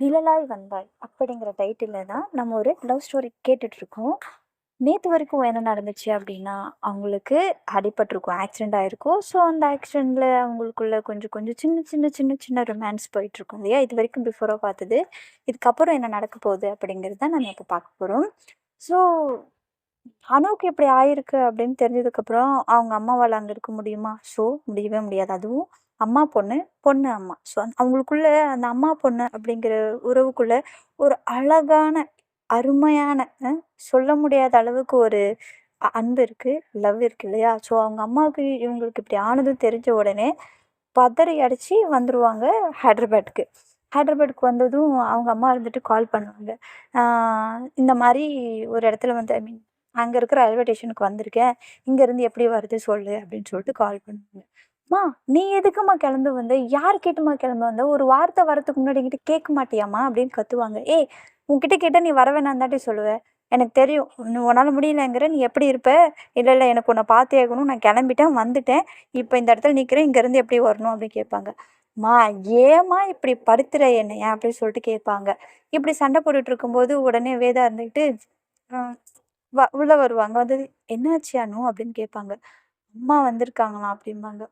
நிழலாய் வந்தாய் அப்படிங்கிற டைட்டிலில் தான் நம்ம ஒரு லவ் ஸ்டோரி கேட்டுட்ருக்கோம் நேற்று வரைக்கும் என்ன நடந்துச்சு அப்படின்னா அவங்களுக்கு அடிபட்டிருக்கும் ஆக்சிடெண்ட் ஆகிருக்கும் ஸோ அந்த ஆக்சிடெண்ட்டில் அவங்களுக்குள்ள கொஞ்சம் கொஞ்சம் சின்ன சின்ன சின்ன சின்ன ரொமான்ஸ் போயிட்டுருக்கும் இல்லையா? இது வரைக்கும் பிஃபோராக பார்த்தது. இதுக்கப்புறம் என்ன நடக்க போகுது அப்படிங்கிறது தான் நம்ம இப்போ பார்க்க போகிறோம் ஸோ அணுவுக்கு இப்படி ஆயிருக்கு அப்படின்னு தெரிஞ்சதுக்கப்புறம் அவங்க அம்மாவால் அங்கே இருக்க முடியுமா? ஸோ முடியவே முடியாது. அதுவும் அம்மா பொண்ணு பொண்ணு அம்மா. ஸோ அவங்களுக்குள்ள அந்த அம்மா பொண்ணு அப்படிங்கிற உறவுக்குள்ள ஒரு அழகான அருமையான சொல்ல முடியாத அளவுக்கு ஒரு அன்பு இருக்குது லவ் இருக்கு இல்லையா? ஸோ அவங்க அம்மாவுக்கு இவங்களுக்கு இப்படி ஆனதும் தெரிஞ்ச உடனே பதறி அடித்து வந்துடுவாங்க ஹைதராபாத்துக்கு. ஹைதராபாத்துக்கு வந்ததும் அவங்க அம்மா இருந்துட்டு கால் பண்ணுவாங்க. இந்த மாதிரி ஒரு இடத்துல வந்து ஐ மீன் அங்கே இருக்கிற ரயில்வே ஸ்டேஷனுக்கு வந்திருக்கேன். இங்கேருந்து எப்படி வருது சொல்லு அப்படின்னு சொல்லிட்டு கால் பண்ணுவாங்க. அம்மா நீ எதுக்கும்மா கிளம்பி வந்து? யார் கேட்டுமா கிளம்பி வந்த? ஒரு வார்த்தை வரதுக்கு முன்னாடி என்கிட்ட கேட்க மாட்டியாம்மா அப்படின்னு கத்துவாங்க. ஏய் உன்கிட்ட கேட்டால் நீ வர வேணாம் தாண்டி சொல்லுவேன் எனக்கு தெரியும். உன்னால் முடியலங்கிற நீ எப்படி இருப்ப? இல்லை இல்லை எனக்கு உன்னை பார்த்தே ஆகணும். நான் கிளம்பிட்டேன் வந்துட்டேன். இப்போ இந்த இடத்துல நிற்கிறேன் இங்கேருந்து எப்படி வரணும் அப்படின்னு கேட்பாங்க. மா ஏம்மா இப்படி படுத்துற ஏன் அப்படின்னு சொல்லிட்டு கேட்பாங்க. இப்படி சண்டை போட்டுட்டு இருக்கும்போது உடனே வேதா இருந்துக்கிட்டு வ உள்ளே வருவாங்க. வந்து என்னாச்சு அனு? அப்படின்னு கேட்பாங்க. அம்மா வந்திருக்காங்களாம் அப்படிம்பாங்க.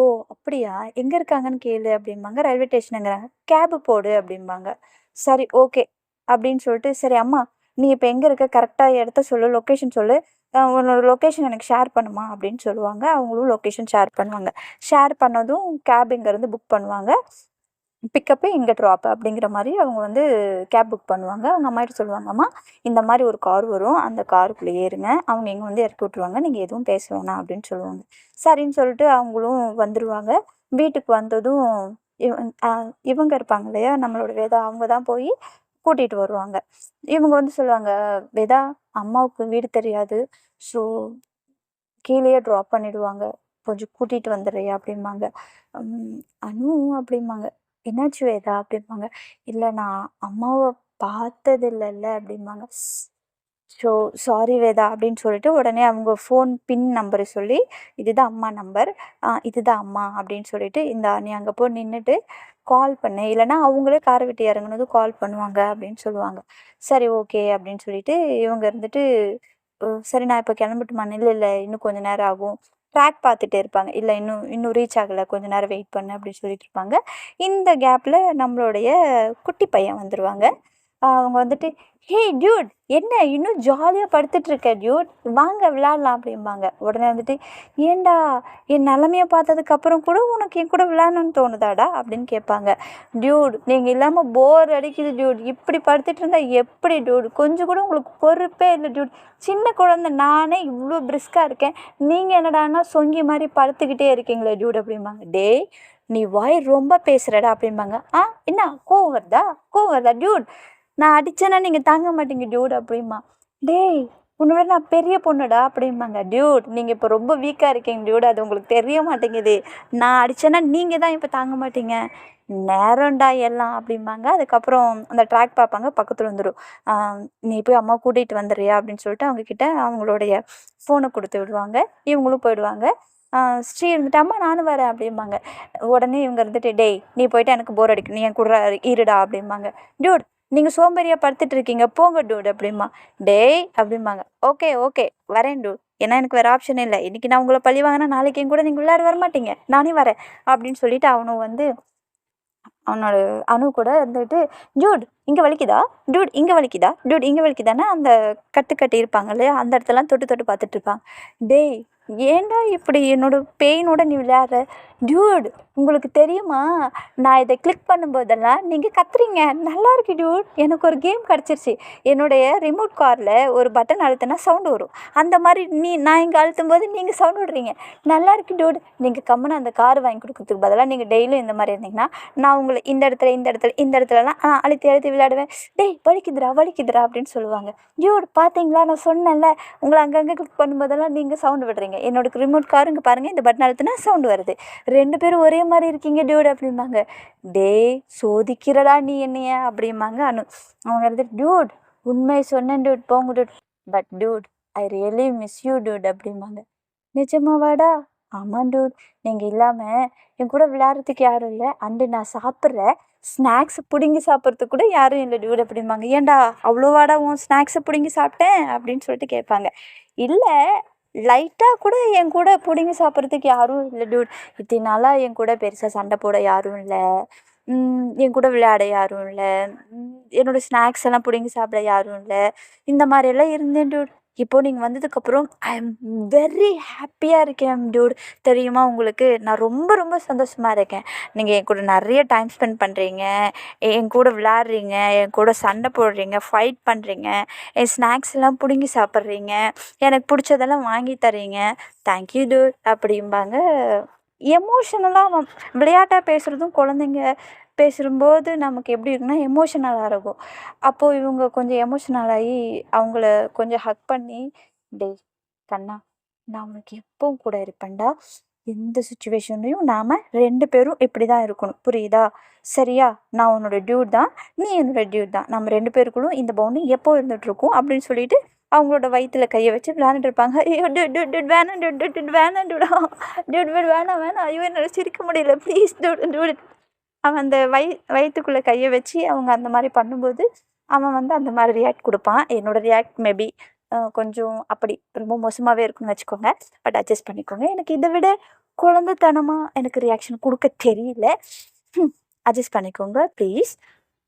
ஓ அப்படியா? எங்கே இருக்காங்கன்னு கேளு அப்படிம்பாங்க. ரயில்வே ஸ்டேஷனுங்கிறாங்க கேபு போடு அப்படிம்பாங்க. சரி ஓகே அப்படின்னு சொல்லிட்டு சரி அம்மா நீ இப்போ எங்கே இருக்க? கரெக்டாக இடத்த சொல்லு லொக்கேஷன் சொல்லு. உன்னோட லொக்கேஷன் எனக்கு ஷேர் பண்ணுமா அப்படின்னு சொல்லுவாங்க. அவங்களும் லொக்கேஷன் ஷேர் பண்ணுவாங்க. ஷேர் பண்ணதும் கேப் இங்கேருந்து புக் பண்ணுவாங்க. பிக்கப்பு இங்கே ட்ராப் அப்படிங்கிற மாதிரி அவங்க வந்து கேப் புக் பண்ணுவாங்க. அவங்க அம்மாட்ட சொல்லுவாங்க அம்மா இந்த மாதிரி ஒரு கார் வரும். அந்த காருக்குள்ளே ஏறுங்க அவங்க இங்கே வந்து இறக்கி விட்ருவாங்க நீங்கள் எதுவும் பேச வேணாம். அப்படின்னு சொல்லுவாங்க. சரின்னு சொல்லிட்டு அவங்களும் வந்துடுவாங்க வீட்டுக்கு வந்ததும் இவன் இவங்க இருப்பாங்க இல்லையா? நம்மளோட வேதா அவங்க தான் போய் கூட்டிகிட்டு வருவாங்க. இவங்க வந்து சொல்லுவாங்க வேதா அம்மாவுக்கு வீடு தெரியாது. ஸோ கீழேயே ட்ராப் பண்ணிடுவாங்க. கொஞ்சம் கூட்டிகிட்டு வந்துடுறியா? அப்படிம்பாங்க. அனு அப்படிம்பாங்க. என்னாச்சு வேதா? அப்படிம்பாங்க. இல்லை நான் அம்மாவை பார்த்ததில்லல்ல அப்படிம்பாங்க. ஸோ சாரி வேதா அப்படின்னு சொல்லிட்டு உடனே அவங்க ஃபோன் பின் நம்பர் சொல்லி இதுதான் அம்மா நம்பர் இதுதான் அம்மா அப்படின்னு சொல்லிட்டு இந்த நீ அங்கே போய் நின்றுட்டு கால் பண்ணு. இல்லைன்னா அவங்களே காரை விட்டு இறங்குனதும் கால் பண்ணுவாங்க அப்படின்னு சொல்லுவாங்க. சரி ஓகே அப்படின்னு சொல்லிட்டு இவங்க இருந்துட்டு சரி நான் இப்போ கிளம்பிட்டுமா? இல்லை இல்லை இன்னும் கொஞ்சம் நேரம் ஆகும். ட்ராக் பார்த்துட்டே இருப்பாங்க. இல்லை இன்னும் இன்னும் ரீச் ஆகலை. கொஞ்ச நேரம் வெயிட் பண்ணு அப்படின்னு சொல்லிட்டு இருப்பாங்க. இந்த கேப்பில் நம்மளுடைய குட்டி பையன் வந்துடுவாங்க அவங்க வந்துட்டு ஹே டியூட் என்ன இன்னும் ஜாலியாக படுத்துட்ருக்க டியூட் வாங்க விளாட்லாம் அப்படிம்பாங்க. உடனே வந்துட்டு ஏன்டா என் நிலமைய பார்த்ததுக்கப்புறம் கூட உனக்கு என் கூட விளையாடணும்னு தோணுதாடா? அப்படின்னு கேட்பாங்க. டியூட் நீங்கள் இல்லாமல் போர் அடிக்குது டியூட் இப்படி படுத்துட்டு இருந்தால் எப்படி டியூட் கொஞ்சம் கூட உங்களுக்கு பொறுப்பே இல்லை டியூட் சின்ன குழந்தை நானே இவ்வளோ பிரிஸ்காக இருக்கேன். நீங்கள் என்னடானா சொங்கி மாதிரி படுத்துக்கிட்டே இருக்கீங்களே டியூட் அப்படிம்பாங்க. டேய் நீ வாய் ரொம்ப பேசுகிறடா அப்படிம்பாங்க. ஆ என்ன? கோவம் வருதா? கோவம் வருதா டியூட் நான் அடித்தேன்னா நீங்கள் தாங்க மாட்டீங்க டியூட் அப்படிமா டேய் உன்னோட நான் பெரிய பொண்ணுடா அப்படிம்பாங்க. டியூட் நீங்கள் இப்போ ரொம்ப வீக்காக இருக்கீங்க டியூட் அது உங்களுக்கு தெரிய மாட்டேங்குது. நான் அடித்தேன்னா நீங்கள் தான் இப்போ தாங்க மாட்டீங்க. நேரம்டா எல்லாம் அப்படிம்பாங்க. அதுக்கப்புறம் அந்த ட்ராக் பார்ப்பாங்க பக்கத்தில் வந்துடும் நீ போய் அம்மா கூட்டிகிட்டு வந்துடுறியா அப்படின்னு சொல்லிட்டு அவங்கக்கிட்ட அவங்களுடைய ஃபோனை கொடுத்து விடுவாங்க. இவங்களும் போயிடுவாங்க. ஸ்ரீ இருந்துட்டு அம்மா நானும் வரேன் அப்படிம்பாங்க. உடனே இவங்க இருந்துட்டு டேய் நீ போயிட்டு எனக்கு போர் அடிக்கணும் நீ என் கூட இருடா அப்படிம்பாங்க. டியூட் நீங்கள் சோம்பேறியாக படுத்துட்டு இருக்கீங்க போங்க டூட் அப்படிமா டேய் அப்படிம்பாங்க. ஓகே ஓகே வரேன் டூட். ஏன்னா எனக்கு வேறு ஆப்ஷன் இல்லை. இன்றைக்கி நான் உங்களை பழி வாங்கினா நாளைக்கு கூட நீங்கள் விளையாட வர மாட்டீங்க நானே வரேன் அப்படின்னு சொல்லிட்டு அவனும் வந்து அவனோட அணு கூட இருந்துட்டு டூட் இங்கே வலிக்குதா? டூட் இங்கே வலிக்குதா? டூட் இங்கே வலிக்குதானே அந்த கட்டு கட்டி இருப்பாங்க இல்லையா? அந்த இடத்தெல்லாம் தொட்டு தொட்டு பார்த்துட்டு இருப்பாங்க டேய் ஏண்டா இப்படி என்னோட பெயினோட நீ விளையாடுற? டியூட் உங்களுக்கு தெரியுமா? நான் இதை கிளிக் பண்ணும்போதெல்லாம் நீங்கள் கத்துறீங்க. நல்லா இருக்கு டியூட் எனக்கு ஒரு கேம் கிடச்சிருச்சு. என்னுடைய ரிமோட் காரில் ஒரு பட்டன் அழுத்தினா சவுண்டு வரும். அந்த மாதிரி நீ நான் இங்கே அழுத்தும் போது நீங்கள் சவுண்ட் விடுறீங்க. நல்லா இருக்கு டியூட் நீங்கள் கம்முன்னு அந்த கார் வாங்கி கொடுக்கறதுக்கு பதிலாக நீங்கள் டெய்லியும் இந்த மாதிரி இருந்தீங்கன்னா நான் உங்களை இந்த இடத்துல இந்த இடத்துல இந்த இடத்துலலாம் நான் அழுத்தி அழுத்தி விளையாடுவேன். டேய் வலிக்குதுரா வலிக்குதுரா அப்படின்னு சொல்லுவாங்க. டியூட் பார்த்தீங்களா நான் சொன்னேன்ல. உங்களை அங்கங்கே கிளிக் பண்ணும்போதெல்லாம் நீங்கள் சவுண்டு விடுறீங்க. என்னோட ரிமோட் கார் இங்கே பாருங்கள் இந்த பட்டன் அழுத்தினா சவுண்டு வருது. ரெண்டு பேரும் ஒரே மாதிரி இருக்கீங்க டியூட் அப்படிம்பாங்க. டேய் சோதிக்கிறடா நீ என்னைய அப்படிம்பாங்க அனு. அவங்க வந்து டியூட் உண்மை சொன்னேன் டியூட் போங்க dude but dude I really miss you dude அப்படிம்பாங்க. நிஜமாவாடா ஆமாம் டியூட் நீங்கள் இல்லாமல் என் கூட விளையாடுறதுக்கு யாரும் இல்லை. அண்டு நான் சாப்பிட்ற ஸ்நாக்ஸ் பிடுங்கி சாப்பிட்றதுக்கு கூட யாரும் இல்லை டியூட் அப்படிம்பாங்க. ஏன்டா அவ்வளோவாடா உன் ஸ்நாக்ஸை பிடுங்கி சாப்பிட்டேன்? அப்படின்னு சொல்லிட்டு கேட்பாங்க. இல்லை லைட்டாக கூட என் கூட பிடுங்கி சாப்பிட்றதுக்கு யாரும் இல்லை டூட். இத்தனை நாளாக என் கூட பெருசாக சண்டை போட யாரும் இல்லை. என் கூட விளையாட யாரும் இல்லை. என்னோடய ஸ்நாக்ஸ் எல்லாம் பிடுங்கி சாப்பிட யாரும் இல்லை. இந்த மாதிரியெல்லாம் இருந்தேன் டூட். இப்போது நீங்கள் வந்ததுக்கப்புறம் ஐ எம் வெரி ஹாப்பியாக இருக்கேன் டியூட் தெரியுமா உங்களுக்கு? நான் ரொம்ப ரொம்ப சந்தோஷமா இருக்கேன். நீங்கள் என் கூட நிறைய டைம் ஸ்பெண்ட் பண்ணுறீங்க என் கூட விளையாடுறீங்க. என் கூட சண்டை போடுறீங்க. ஃபைட் பண்ணுறீங்க என் ஸ்நாக்ஸ் எல்லாம் பிடுங்கி சாப்பிட்றீங்க. எனக்கு பிடிச்சதெல்லாம் வாங்கி தர்றீங்க. தேங்க்யூ டியூட் அப்படிம்பாங்க. எமோஷனலாக விளையாட்டாக பேசுகிறதும் குழந்தைங்க பேசும்போது நமக்கு எப்படி இருக்குன்னா எமோஷனலாக இருக்கும். அப்போது இவங்க கொஞ்சம் எமோஷனலாகி அவங்கள கொஞ்சம் ஹக் பண்ணி டேய் கண்ணா நான் உனக்கு எப்பவும் கூட இருப்பேன்டா. எந்த சுச்சுவேஷன்லையும் நாம் ரெண்டு பேரும் இப்படி தான் இருக்கணும். புரியுதா? சரியா? நான் உன்னோட டியூட் தான். நீ என்னோட டியூட் தான். நம்ம ரெண்டு பேருக்குள்ளும் இந்த பவுண்டிங் எப்போ இருந்துகிட்ருக்கோம் அப்படின்னு சொல்லிட்டு அவங்களோட வயிற்றில் கையை வச்சு விளையாண்டுட்டு இருப்பாங்க. ஐயோ டியூட் டியூட் டு வேணாம் டு டியூட் டியூட் வேணாம் டியூடா டியூட் வேணாம் வேணாம். ஐயோ என்னால் சிரிக்க முடியல. ப்ளீஸ் டியூட் டியூட் அவன் அந்த வயி வயிற்றுக்குள்ளே கையை வச்சு அவங்க அந்த மாதிரி பண்ணும்போது அவன் வந்து அந்த மாதிரி ரியாக்ட் கொடுப்பான். என்னோடய ரியாக்ட் மேபி கொஞ்சம் அப்படி ரொம்ப மோசமாகவே இருக்குன்னு வச்சுக்கோங்க. பட் அட்ஜஸ்ட் பண்ணிக்கோங்க. எனக்கு இதை விட குழந்தைத்தனமாக எனக்கு ரியாக்ஷன் கொடுக்க தெரியல. அட்ஜஸ்ட் பண்ணிக்கோங்க ப்ளீஸ்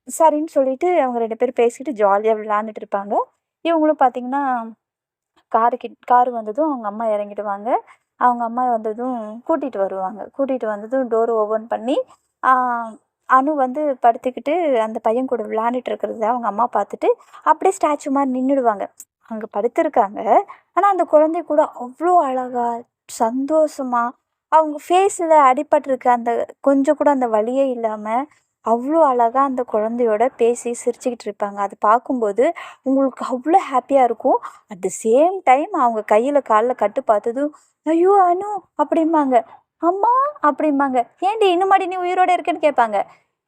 சரின்னு சொல்லிட்டு அவங்க ரெண்டு பேரும் பேசிக்கிட்டு ஜாலியாக விளாண்டுட்டு இருப்பாங்க. இவங்களும் பார்த்தீங்கன்னா காரு கிட் காரு வந்ததும் அவங்க அம்மா இறங்கிடுவாங்க. அவங்க அம்மா வந்ததும் கூட்டிகிட்டு வருவாங்க. கூட்டிகிட்டு வந்ததும் டோர் ஓப்பன் பண்ணி அனு வந்து படுத்துக்கிட்டு அந்த பையன் கூட விளையாண்டுட்டு இருக்கிறத அவங்க அம்மா பார்த்துட்டு அப்படியே ஸ்டாச்சு மாதிரி நின்றுடுவாங்க அங்கே படுத்துருக்காங்க. ஆனால் அந்த குழந்தை கூட அவ்வளோ அழகாக சந்தோஷமாக அவங்க ஃபேஸில் அடிபட்டிருக்க அந்த கொஞ்சம் கூட அந்த வழியே இல்லாமல் அவ்வளோ அழகாக அந்த குழந்தையோட பேசி சிரிச்சுக்கிட்டு இருப்பாங்க. அது பார்க்கும்போது உங்களுக்கு அவ்வளோ ஹாப்பியாக இருக்கும். அட் த சேம் டைம் அவங்க கையில் காலில் கட்டு பார்த்ததும் ஐயோ அனு! அப்படிம்பாங்க. அம்மா அப்படிம்பாங்க. ஏன்டி இன்னுமாடி நீ உயிரோட இருக்கேன்னு கேட்பாங்க.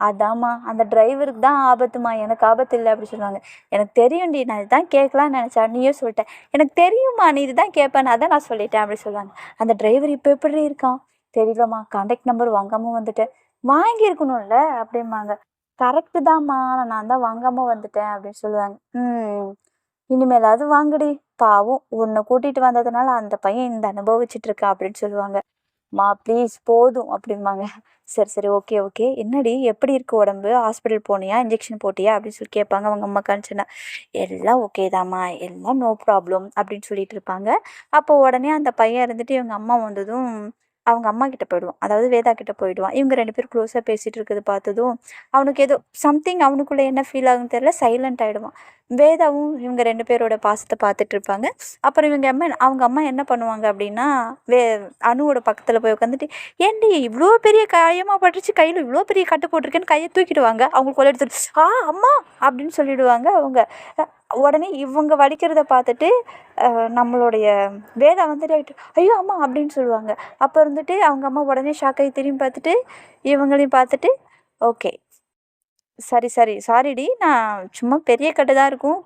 அதாம்மா அந்த டிரைவருக்கு தான் ஆபத்துமா எனக்கு ஆபத்து இல்லை அப்படி சொல்லுவாங்க. எனக்கு தெரியும்டி நான் இதுதான் கேட்கலான்னு நினச்சா நீயும் சொல்லிட்டேன் எனக்கு தெரியுமா நீ இதுதான் கேட்பேன்னு அதான் நான் சொல்லிட்டேன் அப்படி சொல்லுவாங்க. அந்த டிரைவர் இப்போ எப்படி இருக்கான்? தெரியலம்மா கான்டாக்ட் நம்பர் வாங்காமல் வந்துட்டேன் வாங்கியிருக்கணும்ல அப்படிம்பாங்க. கரெக்டு தான்மா நான் தான் வாங்காமல் வந்துட்டேன் அப்படின்னு சொல்லுவாங்க. ம் இனிமேலாவது வாங்குடி. பாவம் உன்னை கூட்டிகிட்டு வந்ததுனால அந்த பையன் இந்த அனுபவிச்சுட்டு இருக்கா அப்படின்னு சொல்லுவாங்க. மா ப்ளீஸ் போதும் அப்படிம்பாங்க. சரி சரி ஓகே ஓகே என்னடி எப்படி இருக்கு உடம்பு? ஹாஸ்பிட்டல் போனியா? இன்ஜெக்ஷன் போட்டியா? அப்படின்னு சொல்லி கேட்பாங்க. அவங்க அம்மா காமிச்சுன்னா எல்லாம் ஓகே தாம்மா. எல்லாம் நோ ப்ராப்ளம் அப்படின்னு சொல்லிட்டு இருப்பாங்க. அப்போ உடனே அந்த பையன் இருந்துட்டு இவங்க அம்மா வந்ததும் அவங்க அம்மா கிட்ட போயிடுவான். அதாவது வேதா கிட்ட போயிடுவான். இவங்க ரெண்டு பேரும் க்ளோஸாக பேசிகிட்டு இருக்கிறது பார்த்ததும் அவனுக்கு ஏதோ சம்திங் அவனுக்குள்ளே என்ன ஃபீல் ஆகுன்னு தெரியல சைலண்ட் ஆகிடுவான் வேதாவும் இவங்க ரெண்டு பேரோட பாசத்தை பார்த்துட்டு இருப்பாங்க. அப்புறம் இவங்க அம்மா அவங்க அம்மா என்ன பண்ணுவாங்க அப்படின்னா வே அணுவோட பக்கத்தில் போய் உட்காந்துட்டு ஏண்டி இவ்வளோ பெரிய காயமாக பட்டுருச்சு கையில் இவ்வளோ பெரிய கட்டு போட்டிருக்கேன்னு கையை தூக்கிடுவாங்க. அவங்க கொலை எடுத்துட்டு ஆ அம்மா! அப்படின்னு சொல்லிடுவாங்க அவங்க. உடனே இவங்க வலிக்கிறத பார்த்துட்டு நம்மளுடைய வேதா வந்துட்டு ஆகிட்டு ஐயோ அம்மா! அப்படின்னு சொல்லுவாங்க. அப்போ இருந்துட்டு அவங்க அம்மா உடனே ஷாக்காகி திரும்பி பார்த்துட்டு இவங்களையும் பார்த்துட்டு ஓகே. சரி சரி. சாரிடி நான் சும்மா பெரிய கட்டு தான் இருக்கும்.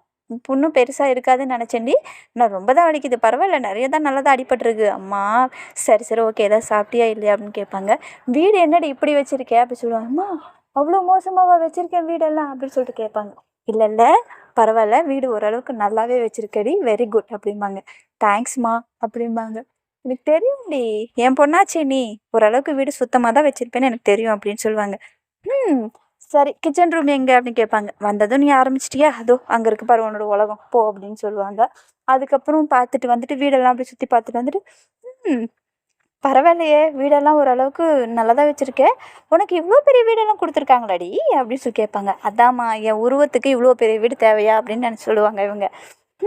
புண்ணும் பெருசாக இருக்காதுன்னு நினச்சேன்டி நான் ரொம்ப தான் வலிக்குது. பரவாயில்ல. நிறைய தான் நல்லா தான் அடிபட்டுருக்கு. அம்மா சரி சரி. ஓகே. ஏதாவது சாப்பிட்டியா இல்லையா அப்படின்னு கேட்பாங்க. வீடு என்னடி இப்படி வச்சுருக்கே அப்படி சொல்லுவாங்க. அம்மா அவ்வளோ மோசமாவா வச்சுருக்கேன் வீடெல்லாம் அப்படின்னு சொல்லிட்டு கேட்பாங்க. இல்லை இல்லை. பரவாயில்ல. வீடு ஓரளவுக்கு நல்லாவே வச்சுருக்கடி வெரி குட் அப்படிம்பாங்க. தேங்க்ஸ்மா அப்படிம்பாங்க. எனக்கு தெரியும்டி என் பொண்ணாச்சே நீ. ஓரளவுக்கு வீடு சுத்தமாக தான் வச்சுருப்பேன்னு எனக்கு தெரியும். அப்படின்னு சொல்லுவாங்க. ம். சரி கிச்சன் ரூம் எங்கே அப்படின்னு கேட்பாங்க. வந்ததும் நீ ஆரம்பிச்சிட்டியா? அதோ அங்கே இருக்கு பாரு உன்னோட உலகம். போ அப்படின்னு சொல்லுவாங்க. அதுக்கப்புறம் பார்த்துட்டு வந்துட்டு வீடெல்லாம் அப்படி சுற்றி பார்த்துட்டு வந்துட்டு பரவாயில்லையே வீடெல்லாம் ஓரளவுக்கு நல்லதாக வச்சுருக்கேன் உனக்கு இவ்வளோ பெரிய வீடெல்லாம் கொடுத்துருக்காங்களாடி? அப்படின்னு சொல்லி கேட்பாங்க. அதாம்மா என் உருவத்துக்கு இவ்வளோ பெரிய வீடு தேவையா? அப்படின்னு நினச்சி சொல்லுவாங்க இவங்க.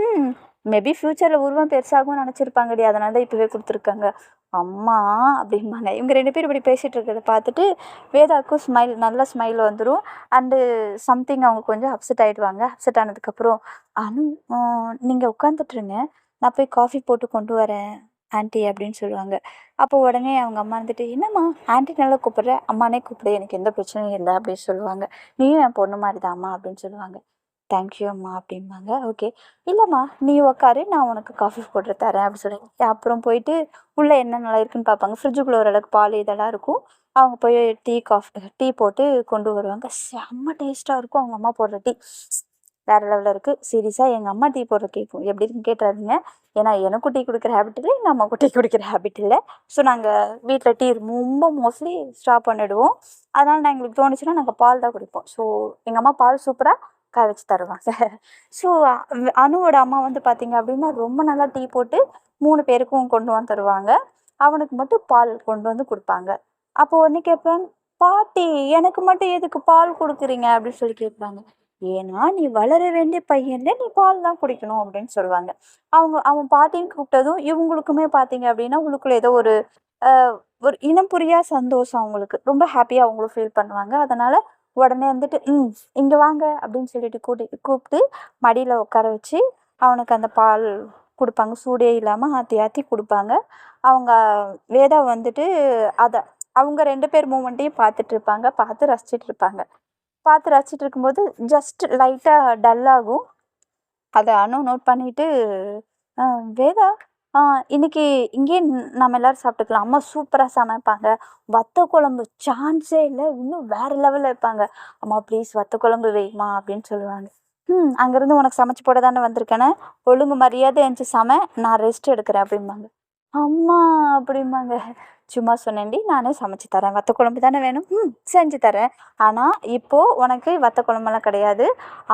ம் மேபி ஃப்யூச்சரில் உருவம் பெருசாகவும் நினச்சிருப்பாங்கடி. அதனால தான் இப்போவே கொடுத்துருக்காங்க. அம்மா அப்படிம்பாங்க. இவங்க ரெண்டு பேரும் இப்படி பேசிகிட்டு இருக்கிறத பார்த்துட்டு வேதாவுக்கும் ஸ்மைல் நல்ல ஸ்மைல் வந்துடும் அண்டு சம்திங் அவங்க கொஞ்சம் அப்செட் ஆகிடுவாங்க அப்செட் ஆனதுக்கப்புறம் அனு நீங்கள் உட்காந்துட்ருங்க நான் போய் காஃபி போட்டு கொண்டு வரேன் ஆண்டி அப்படின்னு சொல்லுவாங்க. அப்போ உடனே அவங்க அம்மா வந்துட்டு என்னம்மா ஆன்ட்டி நல்லா கூப்பிட்ற? அம்மானே கூப்பிடு. எனக்கு எந்த பிரச்சனையும் இல்லை அப்படின்னு சொல்லுவாங்க. நீயும் என் பொண்ணு மாதிரி தாம்மா அப்படின்னு சொல்லுவாங்க. தேங்க்யூ அம்மா அப்படிம்பாங்க. ஓகே. இல்லைம்மா நீ உக்காரு நான் உனக்கு காஃபி போட்டு தரேன் அப்படின்னு சொல்லி அப்புறம் போயிட்டு உள்ளே என்ன நல்லா இருக்குன்னு பார்ப்பாங்க ஃப்ரிட்ஜுக்குள்ளே ஓரளவுக்கு பால் இதெல்லாம் இருக்கும். அவங்க போய் டீ காஃபி டீ போட்டு கொண்டு வருவாங்க. செம்ம டேஸ்ட்டாக இருக்கும். அவங்க அம்மா போடுற டீ. வேறு லெவலில் இருக்குது சீரியஸாக எங்கள் அம்மா டீ போடுற கேட்கும் எப்படி இருக்குன்னு கேட்டுறாதீங்க. ஏன்னா எனக்கும் டீ குடிக்கிற ஹேபிட் இல்லை எங்கள் அம்மாவுக்கும் டீ குடிக்கிற ஹேபிட் இல்லை. ஸோ நாங்கள் வீட்டில் டீ ரொம்ப மோஸ்ட்லி ஸ்டாப் பண்ணிவிடுவோம் அதனால் நான் எங்களுக்கு தோணுச்சுன்னா நாங்கள் பால் தான் குடிப்போம். ஸோ எங்கள் அம்மா பால் சூப்பராக காய வச்சு தருவாங்க. ஸோ அனுவோட அம்மா வந்து பார்த்தீங்க அப்படின்னா ரொம்ப நல்லா டீ போட்டு மூணு பேருக்கும் கொண்டு வந்து தருவாங்க. அவனுக்கு மட்டும் பால் கொண்டு வந்து கொடுப்பாங்க. அப்போ ஒன்று கேட்பேன் பாட்டி எனக்கு மட்டும் எதுக்கு பால் கொடுக்குறீங்க? அப்படின்னு சொல்லி கேட்பாங்க. ஏன்னா நீ வளர வேண்டிய பையன்ல நீ பால் தான் குடிக்கணும் அப்படின்னு சொல்லுவாங்க. அவங்க அவன் பாட்டின்னு கூப்பிட்டதும் இவங்களுக்குமே பார்த்தீங்க அப்படின்னா உங்களுக்குள்ள ஏதோ ஒரு ஒரு இனம் புரியா சந்தோஷம் அவங்களுக்கு. ரொம்ப ஹாப்பியாக அவங்களும் ஃபீல் பண்ணுவாங்க. அதனால உடனே வந்துட்டு ம் இங்கே வாங்க அப்படின்னு சொல்லிட்டு கூட்டி கூப்பிட்டு மடியில் உட்கார வச்சு அவனுக்கு அந்த பால் கொடுப்பாங்க. சூடே இல்லாமல் ஆற்றி ஆற்றி கொடுப்பாங்க. அவங்க வேதா வந்துட்டு அதை அவங்க ரெண்டு பேர் மூமெண்ட்டையும் பார்த்துட்டு இருப்பாங்க. பார்த்து ரசிச்சிட்டு இருப்பாங்க. பார்த்து ரசிச்சிட்டு இருக்கும்போது ஜஸ்ட் லைட்டாக டல் ஆகும். அதை அனு நோட் பண்ணிவிட்டு வேதா இன்னைக்கு இங்கேயே நம்ம எல்லாரும் சாப்பிட்டுக்கலாம். அம்மா சூப்பராக சமைப்பாங்க. வத்த குழம்பு சான்ஸே இல்லை. இன்னும் வேற லெவலில் வைப்பாங்க. அம்மா ப்ளீஸ் வத்த குழம்பு வைமா அப்படின்னு சொல்லுவாங்க. ம் அங்கேருந்து உனக்கு சமைச்சு போட தானே வந்திருக்கேனே? ஒழுங்கு மரியாதை எஞ்சி சமை. நான் ரெஸ்ட் எடுக்கிறேன். அப்படிம்பாங்க. அம்மா அப்படிம்பாங்க. சும்மா சொன்னேன்டி. நானே சமைச்சு தரேன். வத்த குழம்பு தானே வேணும். ம் செஞ்சு தரேன். ஆனால் இப்போது உனக்கு வத்த குழம்பெல்லாம் கிடையாது.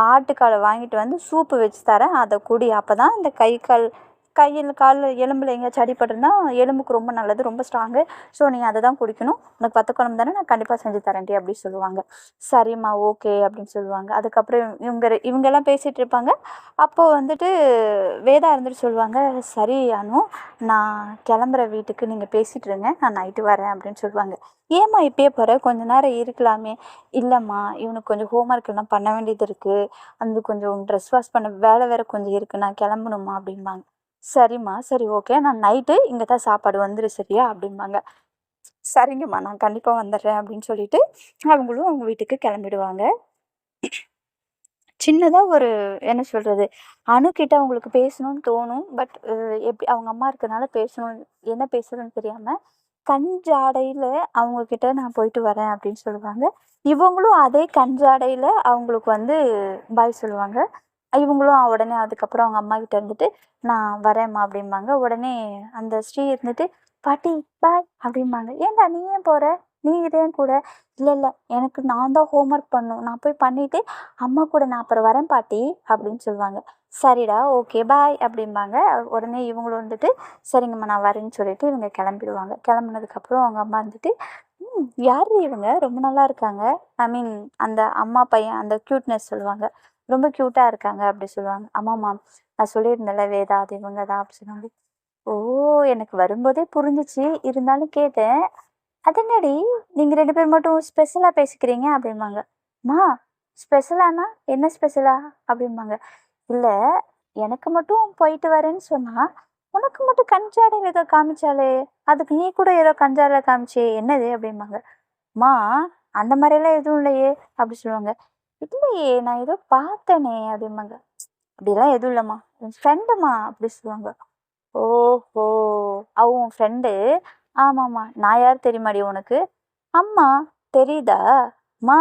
ஆட்டுக்காலை வாங்கிட்டு வந்து சூப்பு வச்சு தரேன். அதை குடி. அப்போ தான் இந்த கை கால் கையில் காலில் எலும்பில் எங்கேயாச்சும் அடிபட்டிருந்தா எலும்புக்கு ரொம்ப நல்லது ரொம்ப ஸ்ட்ராங்கு ஸோ நீ அதை தான் குடிக்கணும். உனக்கு பத்து குழம்பு தானே நான் கண்டிப்பாக செஞ்சு தரேன்டி அப்படி சொல்லுவாங்க. சரிம்மா ஓகே அப்படின்னு சொல்லுவாங்க. அதுக்கப்புறம் இவங்க இவங்கெல்லாம் பேசிகிட்டு இருப்பாங்க. அப்போது வந்துட்டு வேதா இருந்துட்டு சொல்லுவாங்க சரி அனு நான் கிளம்புற வீட்டுக்கு நீங்கள் பேசிகிட்டு இருங்க நான் நைட்டு வரேன் அப்படின்னு சொல்லுவாங்க. ஏம்மா இப்பயே போகிற கொஞ்ச நேரம் இருக்கலாமே. இல்லைம்மா இவனுக்கு கொஞ்சம் ஹோம்ஒர்க் எல்லாம் பண்ண வேண்டியது இருக்குது அந்த கொஞ்சம் ட்ரெஸ் வாஷ் பண்ண வேலை வேறு கொஞ்சம் இருக்குது நான் கிளம்பணுமா? அப்படிம்பாங்க. சரிம்மா சரி ஓகே. நான் நைட்டு இங்கே தான் சாப்பாடு வந்துரு சரியா? அப்படிம்பாங்க. சரிங்கம்மா நான் கண்டிப்பாக வந்துடுறேன் அப்படின்னு சொல்லிட்டு அவங்களும் அவங்க வீட்டுக்கு கிளம்பிடுவாங்க. சின்னதாக ஒரு என்ன சொல்கிறது அணுக்கிட்ட அவங்களுக்கு பேசணும்னு தோணும். பட் எப்படி அவங்க அம்மா இருக்கனால பேசணும் என்ன பேசுறதுன்னு தெரியாமல் கஞ்சாடையில் அவங்கக்கிட்ட நான் போயிட்டு வரேன் அப்படின்னு சொல்லுவாங்க. இவங்களும் அதே கஞ்சாடையில் அவங்களுக்கு வந்து பாய் சொல்லுவாங்க. இவங்களும் உடனே அதுக்கப்புறம் அவங்க அம்மா கிட்ட இருந்துட்டு நான் வரேம்மா அப்படிம்பாங்க. உடனே அந்த ஸ்ரீ இருந்துட்டு பாட்டி பாய் அப்படிம்பாங்க. ஏன்டா நீ ஏன் போகிற நீ இதேன் கூட. இல்லை இல்லை எனக்கு நான் தான் ஹோம்ஒர்க் பண்ணும் நான் போய் பண்ணிவிட்டு அம்மா கூட நான் அப்புறம் வரேன் பாட்டி அப்படின்னு சொல்லுவாங்க. சரிடா ஓகே பாய் அப்படிம்பாங்க. உடனே இவங்களும் வந்துட்டு சரிங்கம்மா நான் வரேன்னு சொல்லிட்டு இவங்க கிளம்பிடுவாங்க. கிளம்புனதுக்கப்புறம் அவங்க அம்மா வந்துட்டு யார் இவங்க? ரொம்ப நல்லா இருக்காங்க. ஐ மீன் அந்த அம்மா பையன் அந்த க்யூட்னஸ் சொல்லுவாங்க. ரொம்ப க்யூட்டாக இருக்காங்க அப்படி சொல்லுவாங்க. ஆமாம்மா நான் சொல்லியிருந்தேன்ல வேதா அது இவங்க தான் அப்படி சொன்னாங்க ஓ எனக்கு வரும்போதே புரிஞ்சிச்சு. இருந்தாலும் கேட்டேன். அது என்னடி? நீங்கள் ரெண்டு பேர் மட்டும் ஸ்பெஷலாக பேசிக்கிறீங்க அப்படிம்பாங்க. மா ஸ்பெஷலானா என்ன ஸ்பெஷலா அப்படிம்பாங்க. இல்லை எனக்கு மட்டும் போயிட்டு வரேன்னு சொன்னா உனக்கு மட்டும் கஞ்சாடையில் ஏதோ காமிச்சாலே அதுக்கு நீ கூட ஏதோ கஞ்சாடையில் காமிச்சே என்னது? அப்படிம்பாங்க. மா அந்த மாதிரிலாம் எதுவும் இல்லையே அப்படி சொல்லுவாங்க. இல்லையே நான் ஏதோ பார்த்தேனே அப்படிம்பாங்க. அப்படிலாம் எதுவும் இல்லைம்மா என் ஃப்ரெண்டுமா அப்படி சொல்லுவாங்க. ஓஹோ அவன் உன் ஃப்ரெண்டு ஆமாம்மா நான் யார் தெரியுமாடி உனக்கு? அம்மா தெரியுதா? மா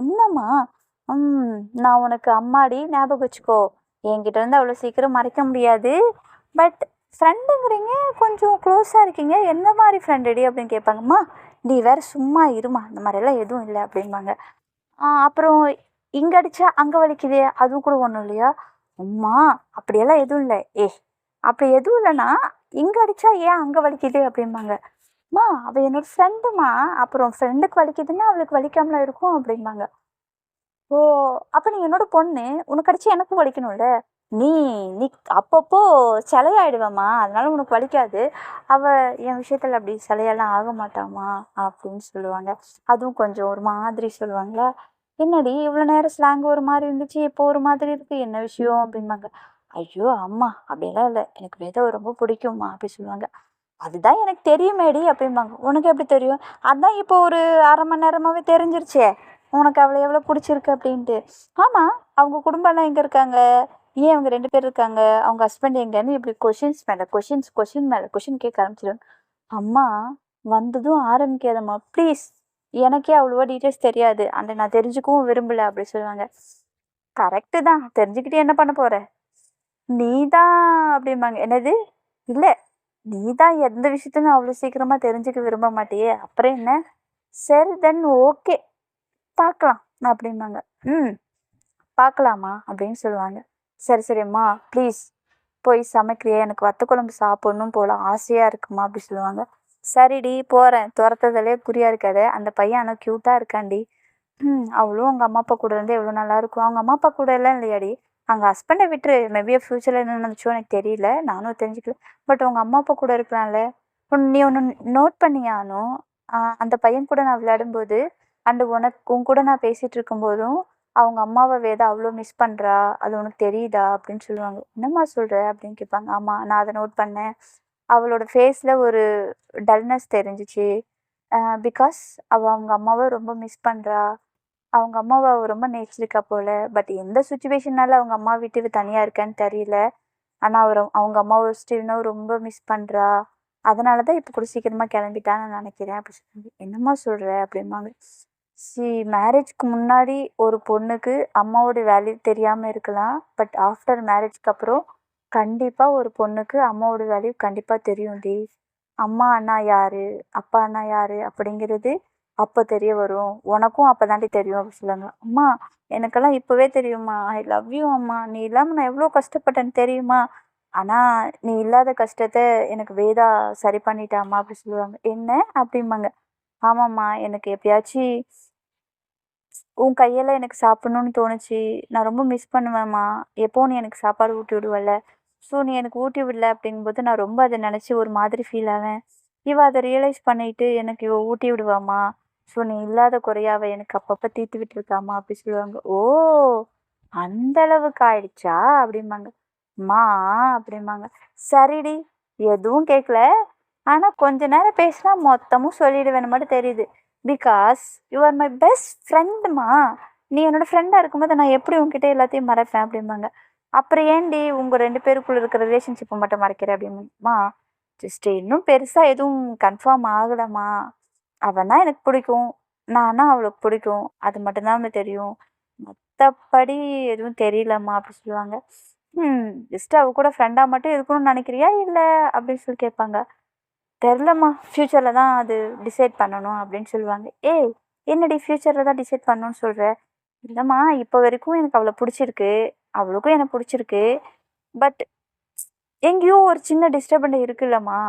என்னம்மா? ம் நான் உனக்கு அம்மாடி ஞாபகம் வச்சுக்கோ. என்கிட்ட இருந்து அவ்வளோ சீக்கிரம் மறைக்க முடியாது. பட் ஃப்ரெண்டுங்கிறீங்க கொஞ்சம் க்ளோஸாக இருக்கீங்க. என்ன மாதிரி ஃப்ரெண்டுடி அப்படின்னு கேட்பாங்கம்மா நீ வேற சும்மா இருமா அந்த மாதிரிலாம் எதுவும் இல்லை அப்படிம்பாங்க. அப்புறம் இங்கே அடிச்சா அங்கே வலிக்குதே? அதுவும் கூட ஒன்றும் இல்லையா? அம்மா அப்படியெல்லாம் எதுவும் இல்லை. ஏ அப்படி எதுவும் இல்லைன்னா இங்கே அடிச்சா ஏன் அங்கே வலிக்குது? அப்படிம்பாங்க. அம்மா அவள் என்னோட ஃப்ரெண்டுமா அப்புறம் ஃப்ரெண்டுக்கு வலிக்குதுன்னா அவளுக்கு வலிக்காமல இருக்கும்? அப்படிம்பாங்க. ஓ அப்போ நீ என்னோட பொண்ணு. உனக்கு அடிச்சு எனக்கும் வலிக்கணும்ல? நீ நீ அப்பப்போ சிலையாயிடுவேம்மா. அதனால உனக்கு வலிக்காது. அவ என் விஷயத்தில் அப்படி சிலையெல்லாம் ஆக மாட்டாம்மா. அப்படின்னு சொல்லுவாங்க. அதுவும் கொஞ்சம் ஒரு மாதிரி சொல்லுவாங்களா? என்னடி இவ்வளோ நேரம் ஸ்லாங் ஒரு மாதிரி இருந்துச்சு இப்போ ஒரு மாதிரி இருக்கு என்ன விஷயம் அப்படிம்பாங்க. ஐயோ அம்மா அப்படியெல்லாம் இல்லை. எனக்கு வேதா ரொம்ப பிடிக்கும்மா அப்படி சொல்லுவாங்க. அதுதான் எனக்கு தெரியுமேடி அப்படிம்பாங்க. உனக்கு எப்படி தெரியும்? அதான் இப்போ ஒரு அரை மணி நேரமாவே தெரிஞ்சிருச்சே. உனக்கு அவளை எவ்வளோ பிடிச்சிருக்கு அப்படின்ட்டு. ஆமாம் அவங்க குடும்பம்லாம் எங்கே இருக்காங்க? ஏன் அவங்க ரெண்டு பேர் இருக்காங்க? அவங்க ஹஸ்பண்ட் எங்கன்னு இப்படி கொஷின்ஸ் மேலே கொஷின்ஸ் கொஷின் மேலே கொஷின் கேட்க ஆரம்பிச்சிடும் அம்மா வந்ததும் ஆரம்பிக்காதம்மா ப்ளீஸ் எனக்கே அவ்வளோவா டீட்டெயில்ஸ் தெரியாது. அண்ட் நான் தெரிஞ்சுக்கவும் விரும்பல அப்படி சொல்லுவாங்க. கரெக்டு தான். தெரிஞ்சுக்கிட்டு என்ன பண்ண போகிற நீ தான் அப்படிம்பாங்க. என்னது? இல்லை. நீ தான் எந்த விஷயத்தையும் அவ்வளோ சீக்கிரமாக தெரிஞ்சுக்க விரும்ப மாட்டியே. அப்புறம் என்ன? சரி தென் ஓகே பார்க்கலாம் அப்படிம்பாங்க. ம். பார்க்கலாமா அப்படின்னு சொல்லுவாங்க. சரி சரிம்மா. ப்ளீஸ் போய் சமைக்கிறியே? எனக்கு வத்த குழம்பு சாப்பிட்ணும் போல ஆசையாக இருக்குமா? அப்படி சொல்லுவாங்க. சரிடி போகிறேன் துரத்துறதுலே குறியாக இருக்காது. அந்த பையன் ஆனால் க்யூட்டாக இருக்காண்டி ம் அவளும் அவங்க அம்மா அப்பா கூட இருந்தே எவ்வளோ நல்லாயிருக்கும் அவங்க அம்மா அப்பா கூட எல்லாம் இல்லையாடி? அவங்க ஹஸ்பண்டை விட்டுரு. மேபி ஃப்யூச்சரில் என்ன நடந்துச்சோ எனக்கு தெரியல. நானும் தெரிஞ்சுக்கல. பட் உங்கள் அம்மா அப்பா கூட இருக்கலாம்ல. உன் நீ ஒன்று நோட் பண்ணியானோ அந்த பையன் கூட நான் விளையாடும்போது அண்டு உனக்கு உன் கூட நான் பேசிகிட்டு இருக்கும்போதும் அவங்க அம்மாவை வேதா அவ்வளோ மிஸ் பண்ணுறா அது உனக்கு தெரியுதா? அப்படின்னு சொல்லுவாங்க. என்னம்மா சொல்கிற அப்படின்னு கேட்பாங்க. ஆமாம் நான் அதை நோட் பண்ணேன். அவளோட ஃபேஸில் ஒரு டல்னஸ் தெரிஞ்சிச்சு. பிகாஸ் அவள் அவங்க அம்மாவை ரொம்ப மிஸ் பண்ணுறா அவங்க அம்மாவை அவள் ரொம்ப நேசிச்சிருக்கா போல. பட் எந்த சுச்சுவேஷனால அவங்க அம்மா வீட்டுக்கு தனியாக இருக்கான்னு தெரியல. ஆனால் அவர் அவங்க அம்மாவை ஸ்டில்னும் ரொம்ப மிஸ் பண்ணுறா அதனால தான் இப்போ கூட சீக்கிரமாக கிளம்பிட்டான்னு நான் நினைக்கிறேன். அப்படி சொன்னாங்க. என்னம்மா சொல்கிற அப்படிம்பாங்க. சி மேரேஜ்க்கு முன்னாடி ஒரு பொண்ணுக்கு அம்மாவோட வேல்யூ தெரியாமல் இருக்கலாம். பட் ஆஃப்டர் மேரேஜ்க்கு அப்புறம் கண்டிப்பாக ஒரு பொண்ணுக்கு அம்மாவோட வேல்யூ கண்டிப்பாக தெரியும்டி அம்மா அண்ணா யார்? அப்பா அண்ணா யார்? அப்படிங்கிறது அப்போ தெரிய வரும். உனக்கும் அப்போ தாண்டி தெரியும் அப்படி சொல்லுவாங்க அம்மா எனக்கெல்லாம் இப்போவே தெரியுமா ஐ லவ் யூ அம்மா. நீ இல்லாமல் நான் எவ்வளோ கஷ்டப்பட்டேன்னு தெரியுமா? ஆனால் நீ இல்லாத கஷ்டத்தை எனக்கு வேதா சரி பண்ணிட்டாம்மா அப்படி சொல்லுவாங்க. என்ன? அப்படிம்பாங்க. ஆமாம்மா எனக்கு எப்பயாச்சும் உன் கையெல்லாம் எனக்கு சாப்பிட்ணுன்னு தோணுச்சு. நான் ரொம்ப மிஸ் பண்ணுவேம்மா. எப்போ நீ எனக்கு சாப்பாடு ஊட்டி விடுவல ஸோ நீ எனக்கு ஊட்டி விடல அப்படிங்கும்போது நான் ரொம்ப அதை நினச்சி ஒரு மாதிரி ஃபீல் ஆவேன். இவள் அதை ரியலைஸ் பண்ணிட்டு எனக்கு இவள் ஊட்டி விடுவாம்மா. ஸோ நீ இல்லாத குறையாவ எனக்கு அப்பப்போ தீர்த்து விட்டுருக்காமா அப்படி சொல்லுவாங்க. ஓ அந்த அளவுக்கு ஆயிடுச்சா? அப்படிம்பாங்க. மா அப்படிம்பாங்க. சரிடி எதுவும் கேட்கல ஆனால் கொஞ்ச நேரம் பேசினா மொத்தமும் சொல்லிடுவேன் மட்டும் தெரியுது. Because you are my best ஃப்ரெண்டுமா நீ என்னோட ஃப்ரெண்டாக இருக்கும்போது நான் எப்படி உங்ககிட்ட எல்லாத்தையும் மறப்பேன் அப்படிம்பாங்க. அப்புறம் ஏன்டி உங்கள் ரெண்டு பேருக்குள்ள இருக்கிற ரிலேஷன்ஷிப்பை மட்டும் மறைக்கிற அப்படின்னுமா ஜஸ்ட் இன்னும் பெருசாக எதுவும் கன்ஃபார்ம் ஆகலம்மா. அவனா எனக்கு பிடிக்கும். நானா அவளுக்கு பிடிக்கும். அது மட்டும்தான் தெரியும். மற்றபடி எதுவும் தெரியலம்மா அப்படி சொல்லுவாங்க. ம் ஜஸ்ட் அவள் கூட ஃப்ரெண்டாக மட்டும் இருக்கணும்னு நினைக்கிறியா? இல்லை அப்படின்னு சொல்லி கேட்பாங்க. தெரிலம்மா ஃப்யூச்சரில் தான் அது டிசைட் பண்ணணும் அப்படின்னு சொல்லுவாங்க. ஏய் என்னடி ஃப்யூச்சரில் தான் டிசைட் பண்ணணும்னு சொல்கிற இல்லைம்மா இப்போ வரைக்கும் எனக்கு அவளை பிடிச்சிருக்கு. அவளுக்கும் எனக்கு பிடிச்சிருக்கு. பட் எங்கேயோ ஒரு சின்ன டிஸ்டர்பண்ட் இருக்குல்லம்மா.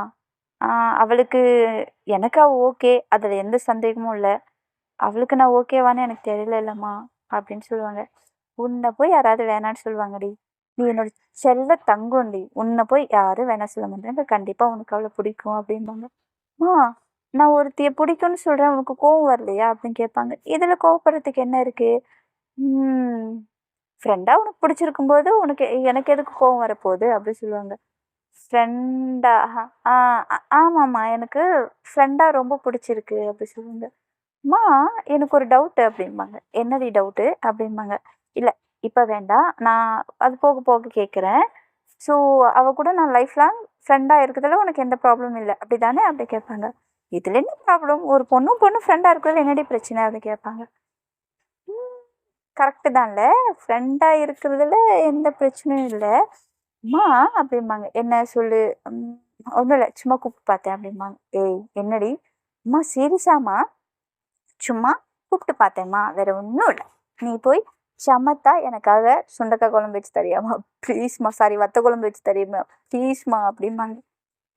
அவளுக்கு எனக்கு அவள் ஓகே அதில் எந்த சந்தேகமும் இல்லை. அவளுக்கு நான் ஓகேவான்னு எனக்கு தெரியல இல்லைம்மா அப்படின்னு சொல்லுவாங்க. உன்னை போய் யாராவது வேணான்னு சொல்லுவாங்கடி. நீ என்னோட செல்ல தங்கும்டி. உன்னை போய் யாரும் வேணாம் சொல்ல மாட்டேன். கண்டிப்பாக உனக்கு அவளை பிடிக்கும் அப்படிம்பாங்க. மா நான் ஒருத்திய பிடிக்கும்னு சொல்கிறேன் உனக்கு கோவம் வரலையா? அப்படின்னு கேட்பாங்க. இதில் கோவப்படுறதுக்கு என்ன இருக்குது ஃப்ரெண்டாக உனக்கு பிடிச்சிருக்கும் போது உனக்கு எனக்கு எதுக்கு கோவம் வரப்போகுது? அப்படி சொல்லுவாங்க. ஃப்ரெண்டாக ஆ ஆமாம்மா எனக்கு ஃப்ரெண்டாக ரொம்ப பிடிச்சிருக்கு அப்படி சொல்லுவாங்க. அம்மா எனக்கு ஒரு டவுட்டு அப்படிம்பாங்க. என்னடி டவுட்டு அப்படிம்பாங்க. இல்லை இப்போ வேண்டாம். நான் அது போக போக கேட்குறேன் ஸோ அவள் கூட நான் லைஃப் லாங் ஃப்ரெண்டாக இருக்கிறதுல உனக்கு எந்த ப்ராப்ளமும் இல்லை. அப்படி தானே அப்படி கேட்பாங்க. இதில் என்ன ப்ராப்ளம் ஒரு பொண்ணும் பொண்ணும் ஃப்ரெண்டாக இருக்கிறதுல என்னடி பிரச்சனை? அப்படி கேட்பாங்க. கரெக்டு தான்ல. ஃப்ரெண்டாக இருக்கிறதுல எந்த பிரச்சனையும் இல்லை. அம்மா அப்படிம்பாங்க. என்ன சொல்லு? ஒன்றும் இல்லை. சும்மா கூப்பிட்டு பார்த்தேன் அப்படிம்பாங்க. ஏய் என்னடி? அம்மா சீரியஸாம்மா சும்மா கூப்பிட்டு பார்த்தேம்மா. வேற ஒன்றும் இல்லை. நீ போய் சமத்தா எனக்காக சுண்டக்காய் குழம்பு வச்சு தரியாமா ப்ளீஸ்மா சாரி வத்த குழம்பு வச்சு தெரியுமா ப்ளீஸ்மா அப்படிம்பாங்க.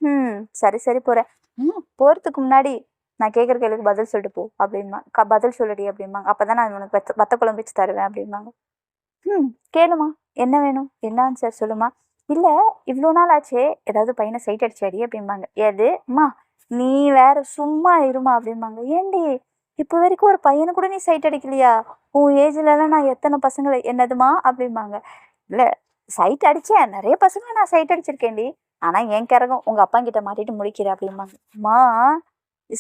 ம் சரி சரி போகிறேன் ம் போகிறதுக்கு முன்னாடி நான் கேட்குற கேள்விக்கு பதில் சொல்லிட்டு போ அப்படிமா க பதில் சொல்லுடி அப்படிம்பாங்க அப்போ தான் நான் உனக்கு வத்த வத்த குழம்பு வச்சு தருவேன் அப்படிம்பாங்க. ம் கேளுமா. என்ன வேணும்? என்ன ஆன்சர் சொல்லுமா? இல்லை இவ்வளோ நாள் ஆச்சே ஏதாவது பையனை சைட் அடிச்சாடி அப்படிம்பாங்க. எது? அம்மா நீ வேற சும்மா இருமா அப்படிம்பாங்க. ஏண்டி? இப்போ வரைக்கும் ஒரு பையனை கூட நீ சைட் அடிக்கலையா? உன் ஏஜ்லலாம் நான் எத்தனை பசங்களை என்னதுமா? அப்படிம்பாங்க. இல்லை சைட் அடித்தேன் நிறைய பசங்களை நான் சைட் அடிச்சிருக்கேன்டி. ஆனால் என் கரகம் உங்கள் அப்பா கிட்ட மாட்டிட்டு முடிக்கிறேன் அப்படிம்பாங்க. அம்மா